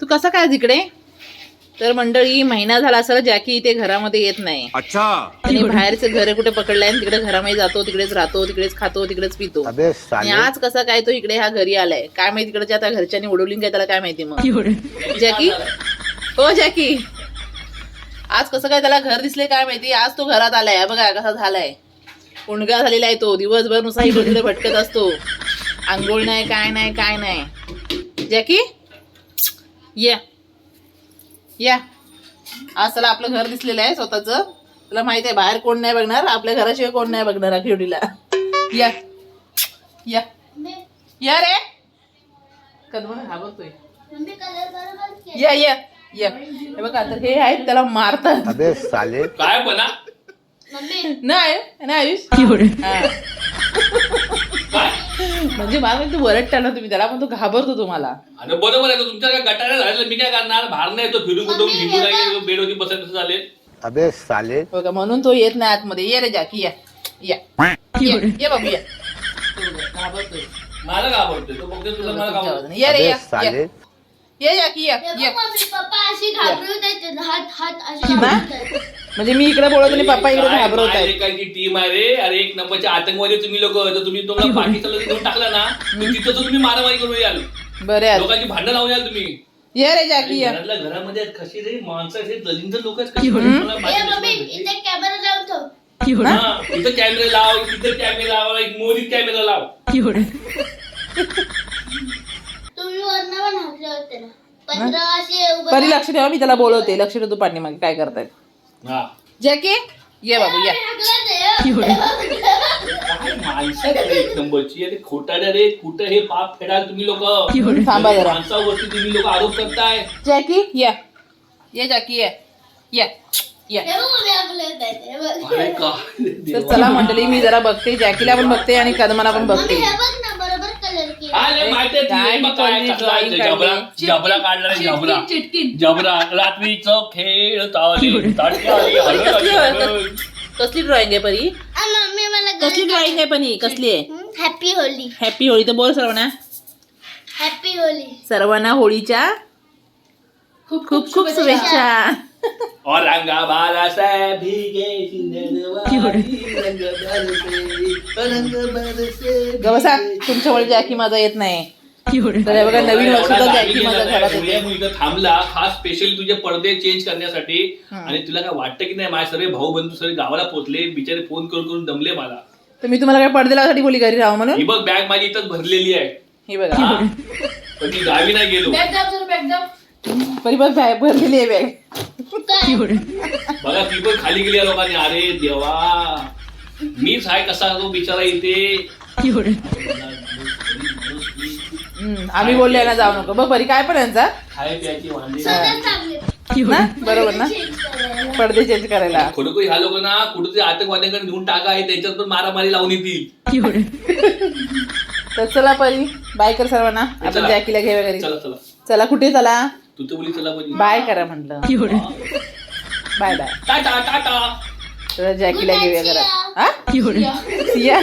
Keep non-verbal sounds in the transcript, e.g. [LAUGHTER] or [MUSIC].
तू कसं काय तिकडे? तर मंडळी महिना झाला असं जॅकी इथे घरामध्ये येत नाही. अच्छा. आणि बाहेरचे घर कुठे पकडलंय आणि तिकडे घरामध्ये जातो तिकडेच राहतो तिकडेच खातो तिकडेच पितो. अबे आणि साले आज कसा काय तो इकडे हा घरी आलाय? काय माहिती तिकडच्या आता घरच्यांनी उडवली काय त्याला काय माहिती मग? जॅकी? हो जॅकी. आज कसं काय त्याला घर दिसले काय माहिती? आज तो घरात आलाय. बघा कसा झालाय. उणगा झालेला आहे तो. दिवसभर नुसता इकडे तिकडे भटकत असतो. आंघोळ नाही काय नाही काय नाही. जॅकी? या. या. आज त्याला आपलं घर दिसलेलं आहे स्वतःच. तुला माहीत आहे बाहेर कोण नाही बघणार आपल्या घराशिवाय कोण नाही बघणार अखेवडीला या. या. या रे. कदमन घाबरतोय या या. या. हे बघा तर हे आहेत त्याला मारतात. अबे साले. काय म्हणा नाही नाही आयुष. हा. म्हणजे मला माहिती, तू वरटता तुम्ही त्याला पण तो घाबरतो तुम्हाला आणि बरोबर आहे तुमच्या काय गटाला झालेलं मी काय करणार? बाहेर नाही तो फिरून कुठून हिंदू नाही बेडवरती बसायचं कसं झाले. अबे साले. बघा म्हणून तो येत नाही आतमध्ये. ये रे जाकी या. या. ये ये बाबू या. घाबरतोय. मला का आवडते तो फक्त तुला मला का तुमच्या आवडते वजनी. ये रे अबे या. साले. या. ये जाकी या. ये पप्पा अशी हात हात अशी? म्हणजे मी इकडे बोलत आणि पप्पा इकडे घाबरवत आहेत. एकाची टीम आहे रे. अरे एक नंबरचे आतंकवादी तुम्ही लोक तर तुम्ही तुम्हाला पाकिस्तानला घेऊन टाकला ना तर तिथं तर तुम्ही मारामारी करून याल. बरे आहेत. लोकांची भांडण लावून याल तुम्ही. ये रे जाकी या. घरातल्या घरामध्ये कशी रे? माणसं असे दलिंद लोक आहेत कशी हम्म. मला ए बाकी मम्मी दिसत इथे कॅमेरा नाही. हा, इथं कॅमेरा लाव तिथं कॅमेरा लाव एक मोदीत कॅमेरा लाव. तुम्ही वरनं पण हाकले होते ना. पंधरा असे उभं परी लक्ष ठेवा मी त्याला बोलवते. लक्ष ठेव तू पाणी मागे काय करतायत? हा। जॅकी ये बाबू या। हाकलं काय माणसं आहेत रे एक नंबरची अरे खोटाड्या रे कुठं हे पाप फेडाल तुम्ही लोक थांबा जरा। माणसावरती तुम्ही लोक आरोप करताय जॅकी या। ये जॅकी या। या। या। हे बघ मम्मी हाकले होत आहेत, हे बघ. अरे काय तर देवा. चला मंडळी मी जरा बघते जॅकीला पण बघते आणि कदमाला पण मम्मी बघते हे बघ ना बरोबर कलर केला काय माहिती काय मग काय कोणी कसला आहे drawing ते जबरा. काढली? जबरा काढला रे जबरा. जबरा रात्रीचं खेळ [LAUGHS] आली, कसली. कसली ड्रॉइंग आहे परी? आ, मम्मी मला कसली ड्रॉइंग आहे पण ही कसली आहे? Happy Holy. हॅपी होळी तर बोल सर्वांना. हॅपी होली. सर्वांना होळीच्या खूप खूप खूप शुभेच्छा. और रंगा बाला से भीगे सिंधुवारी, रंग बरसे, रंग बरसे, ग बसा भीगे तुमच्यामुळे जॅकी माझा येत नाही. तर हे बघा नवीन वर्ष एवढा तर गावी जॅकी गेला माझ्या नाही, घरात पुढे येते. मी इथं थांबला खास स्पेशली तुझे पडदे चेंज करण्यासाठी. हं. आणि तुला काय वाटतं की नाही माझे सर्व भाऊ बंधू सर्व गावाला पोहोचले बिचारे फोन करून करून दमले मला. तर मी तुम्हाला काय पडदे लावण्यासाठी बोली घरी राहा म्हणून? ही बघ बॅग माझी इथंच भरलेली आहे. हे बघा. हा? पण मी गावी नाही गेलो. परी बघ बॅग भरलेली आहे बॅग बघा ती पण खाली गेली लोकांनी. अरे देवा. मीच आहे कसा तो बिचारा इथे? हम्म, आम्ही बोलले ना जाऊ नको. बघ परी काय पण यांचा? खाय प्यायची वांदे स्वतःच चांगले ना? बरोबर ना? चेंज करायला. पडदे चेंज करायला. खरोखर ह्या लोकांना कुठेतरी आतंकवाद्यांकडे घेऊन टाका आहे त्यांच्यात पण मारामारी लावून येतील. तर चला परी. बाय कर सर्वांना. आपण चला. जॅकीला घे वगैरे. चला चला. चला कुठे चला? तू तर बोली चला बाय करा म्हटलं. बाय बाय टाटा टाटा तर जॅकीला Good night, घेऊया घरात सिया. हा सिया